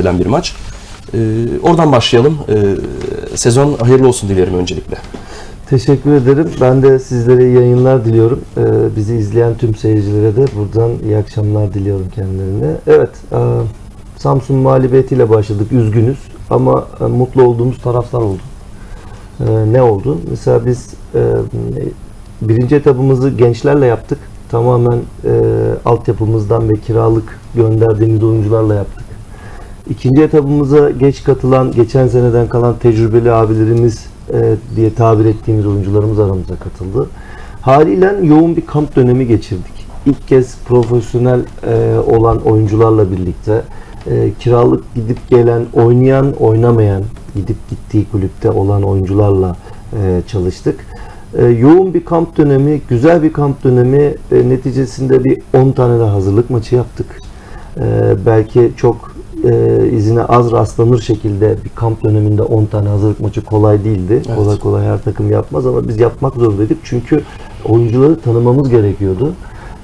edilen bir maç. Ee, oradan başlayalım. Ee, sezon hayırlı olsun dilerim öncelikle. Teşekkür ederim. Ben de sizlere iyi yayınlar diliyorum. Ee, bizi izleyen tüm seyircilere de buradan iyi akşamlar diliyorum kendilerine. Evet, e, Samsun mağlubiyetiyle başladık. Üzgünüz ama e, mutlu olduğumuz taraftar oldu. E, ne oldu? Mesela biz e, birinci etapımızı gençlerle yaptık. Tamamen e, altyapımızdan ve kiralık gönderdiğimiz oyuncularla yaptık. İkinci etapımıza geç katılan, geçen seneden kalan tecrübeli abilerimiz e, diye tabir ettiğimiz oyuncularımız aramıza katıldı. Haliyle yoğun bir kamp dönemi geçirdik. İlk kez profesyonel e, olan oyuncularla birlikte e, kiralık gidip gelen, oynayan, oynamayan, gidip gittiği kulüpte olan oyuncularla e, çalıştık. E, yoğun bir kamp dönemi, güzel bir kamp dönemi. E, neticesinde bir 10 tane de hazırlık maçı yaptık. E, belki çok e, izine az rastlanır şekilde bir kamp döneminde 10 tane hazırlık maçı kolay değildi. Evet. Kolay kolay her takım yapmaz ama biz yapmak zorundaydık. Çünkü oyuncuları tanımamız gerekiyordu.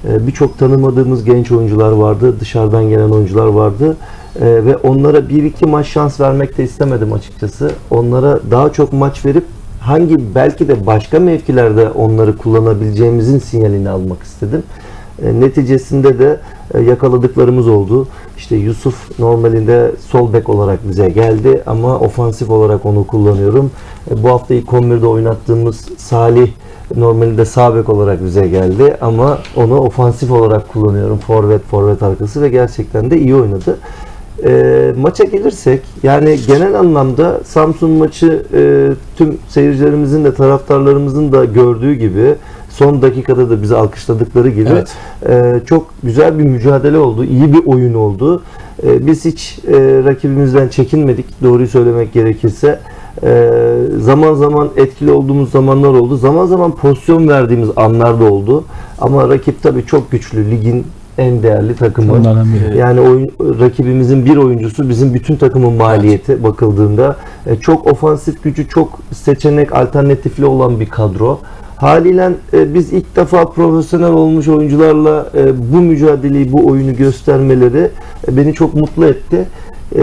E, Birçok tanımadığımız genç oyuncular vardı. Dışarıdan gelen oyuncular vardı. E, ve onlara bir iki maç şans vermek de istemedim açıkçası. Onlara daha çok maç verip hangi belki de başka mevkilerde onları kullanabileceğimizin sinyalini almak istedim. E, neticesinde de e, yakaladıklarımız oldu. İşte Yusuf normalinde sol bek olarak bize geldi ama ofansif olarak onu kullanıyorum. E, bu hafta ilk 11'de oynattığımız Salih normalinde sağ bek olarak bize geldi ama onu ofansif olarak kullanıyorum. Forvet, forvet arkası ve gerçekten de iyi oynadı. E, maça gelirsek yani genel anlamda Samsun maçı e, tüm seyircilerimizin de taraftarlarımızın da gördüğü gibi son dakikada da bizi alkışladıkları gibi Evet. e, çok güzel bir mücadele oldu. iyi bir oyun oldu. E, biz hiç e, rakibimizden çekinmedik doğruyu söylemek gerekirse. E, zaman zaman etkili olduğumuz zamanlar oldu. Zaman zaman pozisyon verdiğimiz anlar da oldu. Ama rakip tabii çok güçlü. Ligin en değerli takımı. Yani oyun, rakibimizin bir oyuncusu bizim bütün takımın maliyeti bakıldığında e, çok ofansif gücü, çok seçenek alternatifli olan bir kadro. Haliyle e, biz ilk defa profesyonel olmuş oyuncularla e, bu mücadeleyi, bu oyunu göstermeleri e, beni çok mutlu etti. E,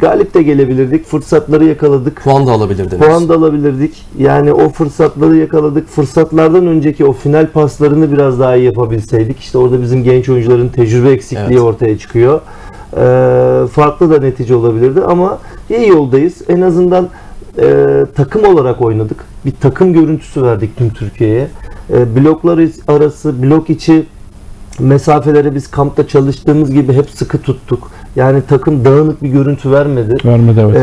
galip de gelebilirdik, fırsatları yakaladık. Puan da alabilirdiniz. Puan da alabilirdik. Yani o fırsatları yakaladık. Fırsatlardan önceki o final paslarını biraz daha iyi yapabilseydik. İşte orada bizim genç oyuncuların tecrübe eksikliği Evet. ortaya çıkıyor. Ee, farklı da netice olabilirdi ama iyi yoldayız. En azından e, takım olarak oynadık. Bir takım görüntüsü verdik tüm Türkiye'ye. E, bloklar arası, blok içi mesafeleri biz kampta çalıştığımız gibi hep sıkı tuttuk. Yani takım dağınık bir görüntü vermedi. Vermedi evet.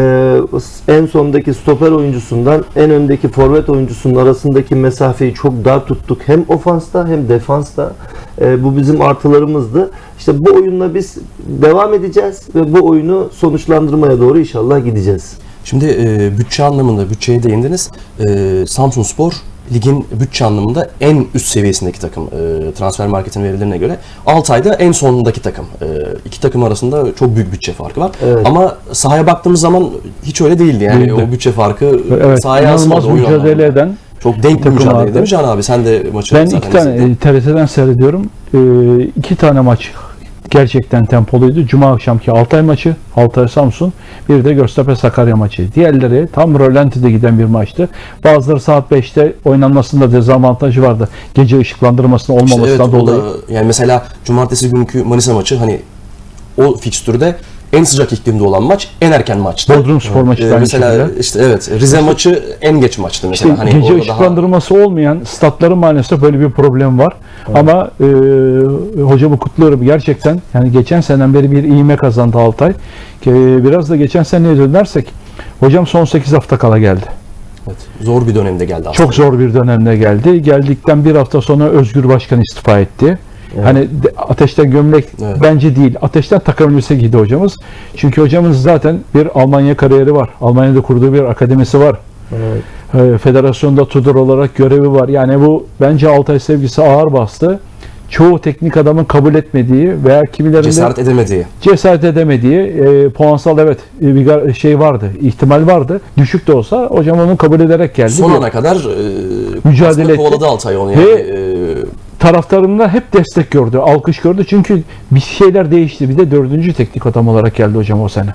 Ee, en sondaki stoper oyuncusundan en öndeki forvet oyuncusunun arasındaki mesafeyi çok dar tuttuk. Hem ofansta hem defansta. Ee, bu bizim artılarımızdı. İşte bu oyunla biz devam edeceğiz ve bu oyunu sonuçlandırmaya doğru inşallah gideceğiz. Şimdi e, bütçe anlamında bütçeye değindiniz. E, Samsun Spor ligin bütçe anlamında en üst seviyesindeki takım. E, transfer marketin verilerine göre. Altay'da en sondaki takım. E, iki takım arasında çok büyük bütçe farkı var. Evet. Ama sahaya baktığımız zaman hiç öyle değildi. Yani Değildi. o bütçe farkı Evet, sahaya yansımadı oyun mücadele eden. Çok denk bir mücadele vardı. değil mi Can abi? Sen de maçı Ben zaten iki tane izledin. e, TRT'den seyrediyorum. E, iki tane maç gerçekten tempoluydu. Cuma akşamki Altay maçı, Altay Samsun, bir de Göztepe Sakarya maçı. Diğerleri tam rölantide giden bir maçtı. Bazıları saat 5'te oynanmasında dezavantajı vardı. Gece ışıklandırmasının İşte olmamasından evet, o da- dolayı. yani mesela cumartesi günkü Manisa maçı hani o fikstürde en sıcak iklimde olan maç en erken maçtı. Bodrum Spor maçı Ee, da mesela şekilde. işte evet Rize maçı en geç maçtı mesela. İşte hani gece orada daha- ışıklandırması olmayan statların maalesef böyle bir problem var. Ama e, hocamı kutluyorum gerçekten. Yani geçen seneden beri bir iğme kazandı Altay. Ki biraz da geçen seneye dönersek hocam son 8 hafta kala geldi. Evet, zor bir dönemde geldi aslında. Çok zor bir dönemde geldi. Geldikten bir hafta sonra Özgür Başkan istifa etti. Evet. Hani ateşten gömlek Evet. bence değil. Ateşten takım elbise giydi hocamız. Çünkü hocamız zaten bir Almanya kariyeri var. Almanya'da kurduğu bir akademisi var. Evet. E, federasyonda tutor olarak görevi var. Yani bu bence Altay sevgisi ağır bastı. Çoğu teknik adamın kabul etmediği veya kimilerinde cesaret edemediği. cesaret edemediği e, puansal evet e, bir şey vardı, ihtimal vardı. Düşük de olsa hocam onu kabul ederek geldi. Son ana kadar e, Mücadele etti. kovaladı Altay onu yani. Ve- E, taraftarımda hep destek gördü, alkış gördü. Çünkü bir şeyler değişti. Bir de dördüncü teknik adam olarak geldi hocam o sene.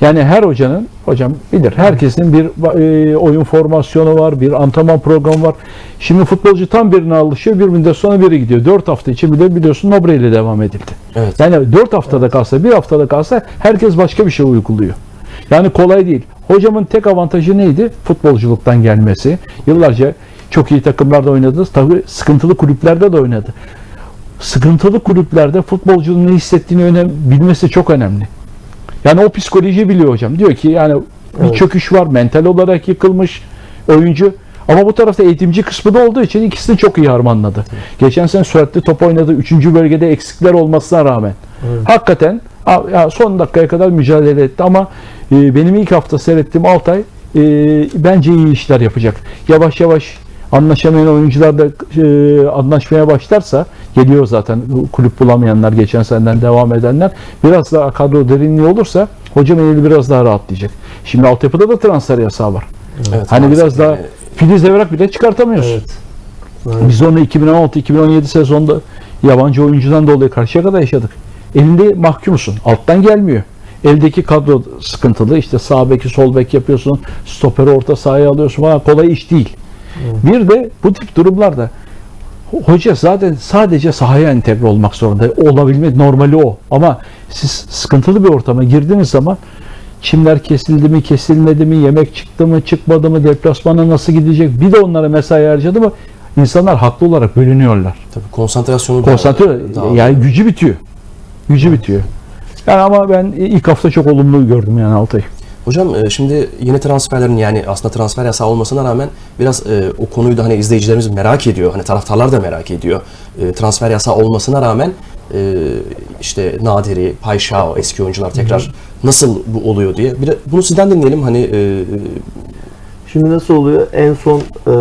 Yani her hocanın, hocam bilir, herkesin bir e, oyun formasyonu var, bir antrenman programı var. Şimdi futbolcu tam birine alışıyor, bir müddet sonra biri gidiyor. Dört hafta için bile biliyorsun Nobre ile devam edildi. Evet. Yani dört haftada kalsa, bir haftada kalsa herkes başka bir şey uyguluyor. Yani kolay değil. Hocamın tek avantajı neydi? Futbolculuktan gelmesi. Yıllarca çok iyi takımlarda oynadı. Tabii sıkıntılı kulüplerde de oynadı. Sıkıntılı kulüplerde futbolcunun ne hissettiğini önem, bilmesi çok önemli. Yani o psikolojiyi biliyor hocam. Diyor ki yani bir Evet. çöküş var. Mental olarak yıkılmış oyuncu. Ama bu tarafta eğitimci kısmı da olduğu için ikisini çok iyi harmanladı. Geçen sene süratli top oynadı. Üçüncü bölgede eksikler olmasına rağmen. Hakikaten a- ya son dakikaya kadar mücadele etti ama e, benim ilk hafta seyrettiğim Altay e, bence iyi işler yapacak. Yavaş yavaş anlaşamayan oyuncular da e, anlaşmaya başlarsa geliyor zaten kulüp bulamayanlar geçen seneden devam edenler biraz daha kadro derinliği olursa hocam eli biraz daha rahatlayacak. Şimdi altyapıda da transfer yasağı var. Evet, Hani biraz daha yani. Filiz Evrak bile çıkartamıyorsun. Evet. Aynen. Biz onu 2016-2017 sezonda yabancı oyuncudan dolayı karşıya kadar yaşadık. Elinde mahkumsun. Alttan gelmiyor. Eldeki kadro sıkıntılı. İşte sağ beki sol bek yapıyorsun. Stoperi orta sahaya alıyorsun falan. Kolay iş değil. Bir de bu tip durumlarda ho- hoca zaten sadece sahaya entegre olmak zorunda. Olabilme normali o. Ama siz sıkıntılı bir ortama girdiğiniz zaman çimler kesildi mi, kesilmedi mi, yemek çıktı mı, çıkmadı mı, deplasmana nasıl gidecek? Bir de onlara mesai harcadı mı insanlar haklı olarak bölünüyorlar. Tabii konsantrasyonu da- Konsantre dağılıyor. yani gücü bitiyor. Gücü bitiyor. Yani ama ben ilk hafta çok olumlu gördüm yani Altay. Hocam e, şimdi yeni transferlerin yani aslında transfer yasağı olmasına rağmen biraz e, o konuyu da hani izleyicilerimiz merak ediyor. Hani taraftarlar da merak ediyor. E, transfer yasağı olmasına rağmen e, işte Nadiri, Payşao eski oyuncular tekrar nasıl bu oluyor diye. Bir bunu sizden dinleyelim. Hani e, Şimdi nasıl oluyor? En son e,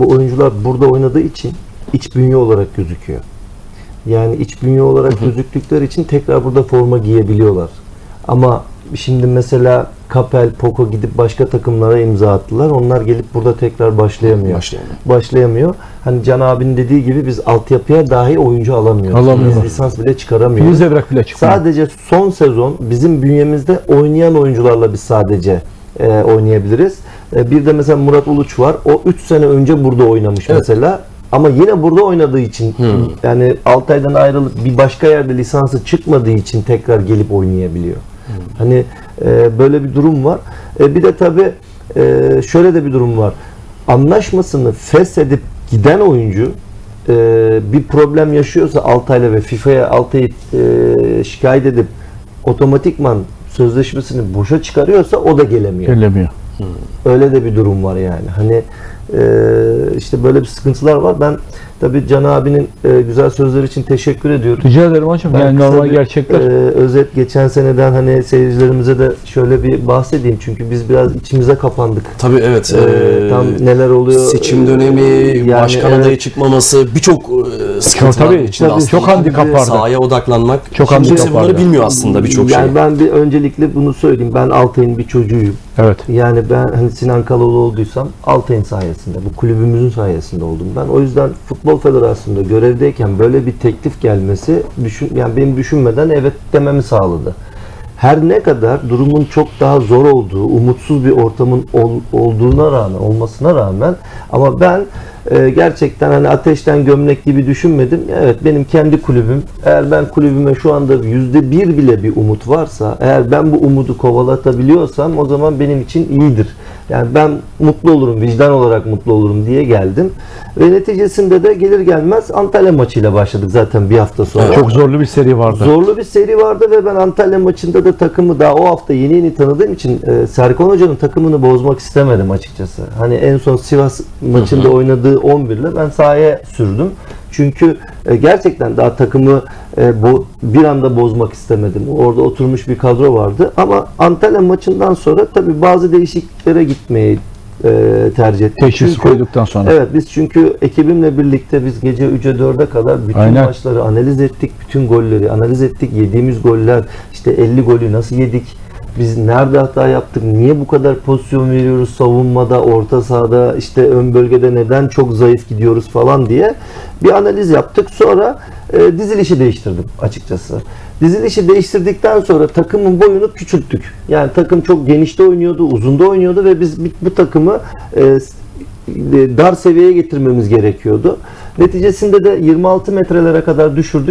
bu oyuncular burada oynadığı için iç bünye olarak gözüküyor. Yani iç bünye olarak gözüktükleri için tekrar burada forma giyebiliyorlar. Ama şimdi mesela Kapel, Poko gidip başka takımlara imza attılar. Onlar gelip burada tekrar başlayamıyor. Başlayamıyor. Başlayamıyor. Hani Can abinin dediği gibi biz altyapıya dahi oyuncu alamıyoruz. Alamıyoruz. Biz lisans bile çıkaramıyoruz. Filiz Evrak bile çıkmıyor. Sadece son sezon bizim bünyemizde oynayan oyuncularla biz sadece e, oynayabiliriz. E, bir de mesela Murat Uluç var. O 3 sene önce burada oynamış Evet. mesela. Ama yine burada oynadığı için yani Altay'dan ayrılıp bir başka yerde lisansı çıkmadığı için tekrar gelip oynayabiliyor. Hani e, böyle bir durum var. E, bir de tabii e, şöyle de bir durum var. Anlaşmasını feshedip giden oyuncu e, bir problem yaşıyorsa Altay'la ve FIFA'ya Altay'ı e, şikayet edip otomatikman sözleşmesini boşa çıkarıyorsa o da gelemiyor. Gelemiyor. Öyle de bir durum var yani. Hani e, işte böyle bir sıkıntılar var. Ben tabii Can abinin e, güzel sözleri için teşekkür ediyorum. Rica ederim hocam. Ben yani normal bir, gerçekler. e, özet geçen seneden hani seyircilerimize de şöyle bir bahsedeyim. Çünkü biz biraz içimize kapandık. tabii evet. E, e, tam neler oluyor. seçim dönemi, Yani başkan evet. adayı çıkması birçok e, sıkıntılar tabii, içinde tabii, aslında. çok handikap vardı. Sahaya odaklanmak. Çok kimse bunları vardı. bilmiyor aslında birçok yani şey. ben bir öncelikle bunu söyleyeyim. Ben Altay'ın bir çocuğuyum. Evet. Yani ben hani Sinan Kaloğlu olduysam Altay'ın sayesinde, bu kulübümüzün sayesinde oldum ben. O yüzden Futbol Federasyonu'nda görevdeyken böyle bir teklif gelmesi düşün, yani benim düşünmeden evet dememi sağladı. Her ne kadar durumun çok daha zor olduğu, umutsuz bir ortamın ol- olduğuna rağmen, olmasına rağmen ama ben e, gerçekten hani ateşten gömlek gibi düşünmedim. Evet benim kendi kulübüm. Eğer ben kulübüme şu anda yüzde bir bile bir umut varsa, eğer ben bu umudu kovalatabiliyorsam o zaman benim için iyidir. Yani ben mutlu olurum, vicdan olarak mutlu olurum diye geldim. Ve neticesinde de gelir gelmez Antalya maçıyla başladık zaten bir hafta sonra. Evet. Çok zorlu bir seri vardı. Zorlu bir seri vardı ve ben Antalya maçında da takımı daha o hafta yeni yeni tanıdığım için e, Serkan Hoca'nın takımını bozmak istemedim açıkçası. Hani en son Sivas maçında oynadığı 11 ile ben sahaya sürdüm. Çünkü e, gerçekten daha takımı e, bu bir anda bozmak istemedim. Orada oturmuş bir kadro vardı ama Antalya maçından sonra tabii bazı değişikliklere gitmeyi e, tercih ettik. Teşhis Çünkü- koyduktan sonra. Evet biz çünkü ekibimle birlikte biz gece 3'e 4'e kadar bütün Aynen. maçları analiz ettik. Bütün golleri analiz ettik. Yediğimiz goller işte 50 golü nasıl yedik? Biz nerede hata yaptık? Niye bu kadar pozisyon veriyoruz savunmada, orta sahada, işte ön bölgede neden çok zayıf gidiyoruz falan diye bir analiz yaptık. Sonra e, dizilişi değiştirdim açıkçası. Dizilişi değiştirdikten sonra takımın boyunu küçülttük. Yani takım çok genişte oynuyordu, uzunda oynuyordu ve biz bu- takımı e, e, dar seviyeye getirmemiz gerekiyordu. Neticesinde de 26 metrelere kadar düşürdük.